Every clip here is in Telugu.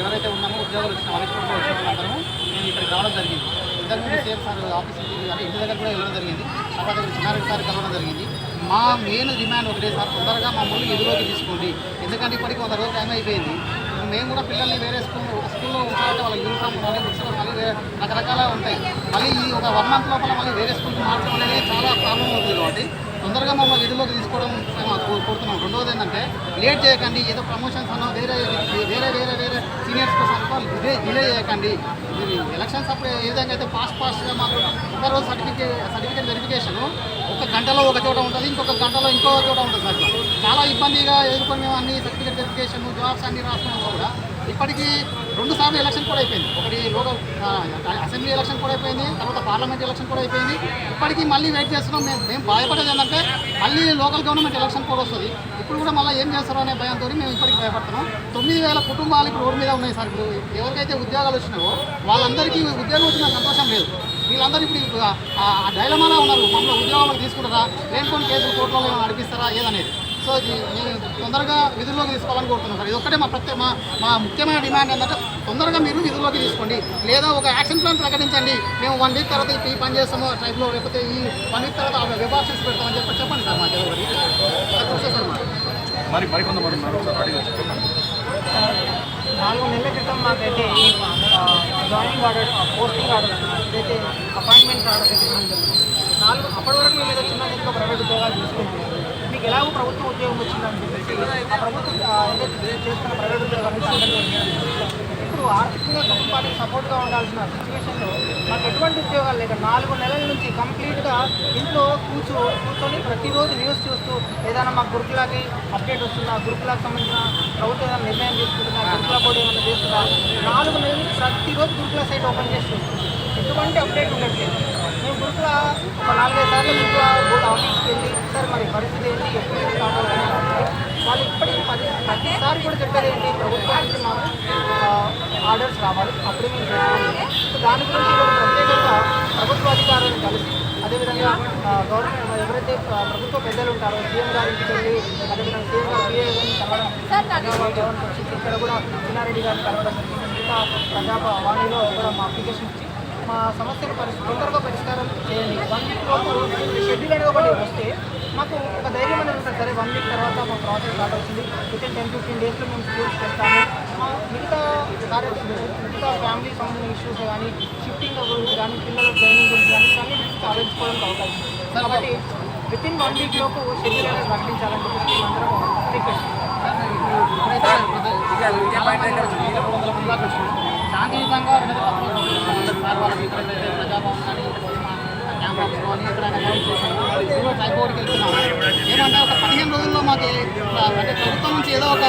ఎవరైతే ఉన్నామో ఉద్యోగాలు వచ్చిన అవిష్కరణ వచ్చిన వాళ్ళందరము ఇక్కడికి రావడం జరిగింది. ఇద్దరు ముందు సేమ్ సార్ ఆఫీస్ అంటే ఇంటి దగ్గర కూడా వెళ్ళడం జరిగింది. తర్వాత ఇక్కడ చిన్నారెడ్డి సార్ కలవడం జరిగింది. మా మెయిన్ డిమాండ్ ఒకటే సార్ తొందరగా మమ్మల్ని ఎదురోకి తీసుకోండి. ఎందుకంటే ఇప్పటికి వంద రోజులు టైం అయిపోయింది. మేము కూడా పిల్లల్ని వేరే స్కూల్ ఒక స్కూల్లో ఉంచాలంటే వాళ్ళ యూనిఫామ్ ఉండాలి బుక్స్ మళ్ళీ రకరకాల ఉంటాయి. మళ్ళీ ఈ ఒక వన్ మంత్ లోపల మళ్ళీ వేరే స్కూల్కి మార్చడం అనేది చాలా ప్రాబ్లం అవుతుంది కాబట్టి తొందరగా మమ్మల్ని విధుల్లోకి తీసుకోవడం కోరుతున్నాం. రెండవది ఏంటంటే లేట్ చేయకండి ఏదో ప్రమోషన్స్ అన్న వేరే వేరే వేరే వేరే సీనియర్స్ కోసం డిలే డిలే చేయకండి. మీరు ఎలక్షన్స్ అప్పుడు ఏ విధంగా అయితే ఫాస్ట్ ఫాస్ట్గా మాకు ఒక రోజు సర్టిఫికేట్ సర్టిఫికేట్ వెరిఫికేషన్ ఒక గంటలో ఒక చోట ఉంటుంది ఇంకొక గంటలో ఇంకో చోట ఉంటుంది సార్. చాలా ఇబ్బందిగా ఎదుర్కొని మేము అన్ని సర్టిఫికేట్ వెరిఫికేషన్ జాబ్స్ అన్ని రాసుకున్నాం కూడా. ఇప్పటికీ రెండు సార్లు ఎలక్షన్ కూడా అయిపోయింది. ఒకటి లోకల్ అసెంబ్లీ ఎలక్షన్ కూడా అయిపోయింది తర్వాత పార్లమెంట్ ఎలక్షన్ కూడా అయిపోయింది. ఇప్పటికీ మళ్ళీ వెయిట్ చేస్తున్నాం. మేము మేము భయపడేది ఏంటంటే మళ్ళీ లోకల్ గవర్నమెంట్ ఎలక్షన్ కూడా వస్తుంది. ఇప్పుడు కూడా మళ్ళీ ఏం చేస్తారో అనే భయంతో మేము ఇప్పటికి భయపడుతున్నాం. తొమ్మిది వేల కుటుంబాలు ఇప్పుడు రోడ్డు మీద ఉన్నాయి సార్. ఇప్పుడు ఎవరికైతే ఉద్యోగాలు వచ్చినావో వాళ్ళందరికీ ఉద్యోగం వచ్చిన సంతోషం లేదు. వీళ్ళందరూ ఇప్పుడు ఆ- డైలమాలో ఉన్నారు. మమ్మల్ని ఉద్యోగాలు తీసుకుంటారా? లేనిపోయిన కేసులు కోర్టులో నడిపిస్తారా? ఏదనేది. సో ఇది తొందరగా విధుల్లోకి తీసుకోవాలని కోరుతున్నాం సార్. ఇది ఒక్కటే మా ప్రత్యేక మా మా ముఖ్యమైన డిమాండ్ ఏంటంటే తొందరగా మీరు విధుల్లోకి తీసుకోండి. లేదా ఒక యాక్షన్ ప్లాన్ ప్రకటించండి. మేము వన్ వీక్ తర్వాత ఈ పని చేస్తాము టైప్లో లేకపోతే ఈ వన్ వీక్ తర్వాత వెబ్ ఆప్షన్స్ పెడతామని చెప్పి చెప్పండి సార్ మా డెలివరీ సార్ మరి. మరికొంతమంది నాలుగు నెలల క్రితం మాకైతే జాయినింగ్ ఆర్డర్ పోస్టింగ్ ఆర్డర్ ఏదైతే అపాయింట్మెంట్ ఆర్డర్ అయితే. నాలుగు అప్పటి వరకు మేము ఏదో చిన్న చిన్న ప్రైవేట్ ఉద్యోగాలు చూసుకుంటే మీకు ఎలాగో ప్రభుత్వ ఉద్యోగం వచ్చిందని చెప్పేసి ఆ ప్రభుత్వం ఏదైతే చేస్తున్న ప్రైవేట్ ఉద్యోగాలు ఇప్పుడు ఆర్థికంగా కుటుంబానికి సపోర్ట్గా ఉండాల్సిన సిచ్యువేషన్లో మాకు ఎటువంటి ఉద్యోగాలు లేక నాలుగు నెలల నుంచి కంప్లీట్గా ఇంట్లో కూర్చో కూర్చొని ప్రతిరోజు న్యూస్ చూస్తూ ఏదైనా మా గురుకులాకి అప్డేట్ వస్తుందా గురుకులాకి సంబంధించిన ప్రభుత్వం ఏదైనా నిర్ణయం తీసుకుంటుందా గురుకుల బోర్డు ఏమైనా చేస్తుందా నాలుగు నెలల నుంచి ప్రతిరోజు గురుకుల సైట్ ఓపెన్ చేసి ఎటువంటి అప్డేట్ ఉండట్లేదు. మేము గురుకుల ఒక నాలుగైదు సార్లు గురుకుల బోర్డు ఆఫీస్ వెళ్ళి సార్ మరి పరిస్థితి ఏంటి ఎప్పుడు స్టార్ట్ అవుతుంది అంటే వాళ్ళు ఇప్పటికీ పది ప్రతిసారి కూడా చెప్పేది ఏంటి ప్రభుత్వం నుంచి మాకు ఆర్డర్స్ రావాలి. అప్పుడే మేము సో దాని గురించి ప్రత్యేకంగా ప్రభుత్వ అధికారులను కలిసి అదేవిధంగా గవర్నమెంట్ ఎవరైతే ప్రభుత్వ పెద్దలు ఉంటారో సీఎం గారి ఇంటికి వెళ్ళి అదేవిధంగా సీఎం గారు పిఏ గారిని కలవడం ఇక్కడ కూడా చిన్నారెడ్డి గారిని కలవడం మిగతా ప్రజాభ వాణిలో కూడా మా అప్లికేషన్ ఇచ్చి మా సమస్యను పరిస్థితి తొందరగా పరిష్కారం చేయండి. వన్ వీక్ లోపు షెడ్యూల్ అనేది ఒకటి వస్తే మాకు ఒక ధైర్యం అనేది ఉంటుంది. సరే వన్ వీక్ తర్వాత మా ప్రాసెస్ స్టార్ట్ అవుతుంది. విత్ ఇన్ టెన్ ఫిఫ్టీన్ డేస్లో మేము స్కూల్స్ పెడతాము మా మిగతా కార్య మిగతా ఫ్యామిలీ సంబంధించిన ఇష్యూస్ కానీ షిఫ్టింగ్ గురించి కానీ పిల్లల ట్రైనింగ్ గురించి కానీ కానీ గురించి ఆలోచించుకోవడానికి అవకాశం కాబట్టి విత్ ఇన్ వన్ వీక్ లోపు షెడ్యూల్ అనేది ప్రకటించాలని చెప్పేసి మేమందరం రిక్వెస్ట్ శాంతియుతంగా ప్రజాభవన్ కానీ ఎక్కడైనా ఏమంటే ఒక పదిహేను రోజుల్లో మాకు అంటే ప్రభుత్వం నుంచి ఏదో ఒక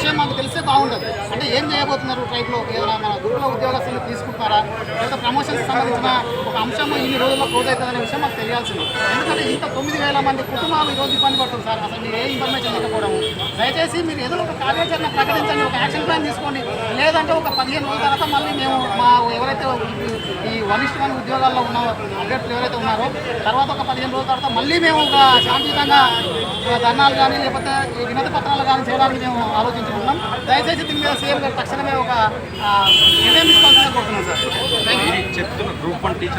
విషయం మాకు తెలిస్తే బాగుండదు. అంటే ఏం చేయబోతున్నారు ట్రైబ్లో ఏదైనా మన గురుకుల ఉద్యోగస్తులు తీసుకుంటారా? లేదా ప్రమోషన్స్ సంబంధించిన ఒక అంశం ఇన్ని రోజుల్లో క్లోజ్ అవుతుందనే విషయం మాకు తెలియాల్సింది. ఎందుకంటే ఇంత తొమ్మిది వేల మంది కుటుంబాలు ఈరోజు ఇబ్బంది పడుతుంది సార్. అసలు మీరు ఏ ఇన్ఫర్మేషన్ లేకపోవడం దయచేసి మీరు ఏదో ఒక కార్యాచరణ ప్రకటించండి ఒక యాక్షన్ ప్లాన్ తీసుకోండి. లేదంటే ఒక పదిహేను రోజుల తర్వాత మళ్ళీ మేము మా ఎవరైతే ఈ- ఈ వన్ వన్ ఉద్యోగాల్లో ఉన్న అభ్యర్థులు ఎవరైతే ఉన్నారో తర్వాత ఒక పదిహేను రోజుల తర్వాత మళ్ళీ మేము ఒక శాంతియుతంగా ధర్నాలు కానీ లేకపోతే ఈ వినతి పత్రాలు కానీ చేయడానికి మేము కోరుకుంటున్నాం దయచేసి దీని మీద సీఎం గారు తక్షణమే ఒక నిర్ణయం తీసుకోవాల్సిందిగా కోరుతున్నాం సార్. చెప్తున్న గ్రూప్ వన్ టీచర్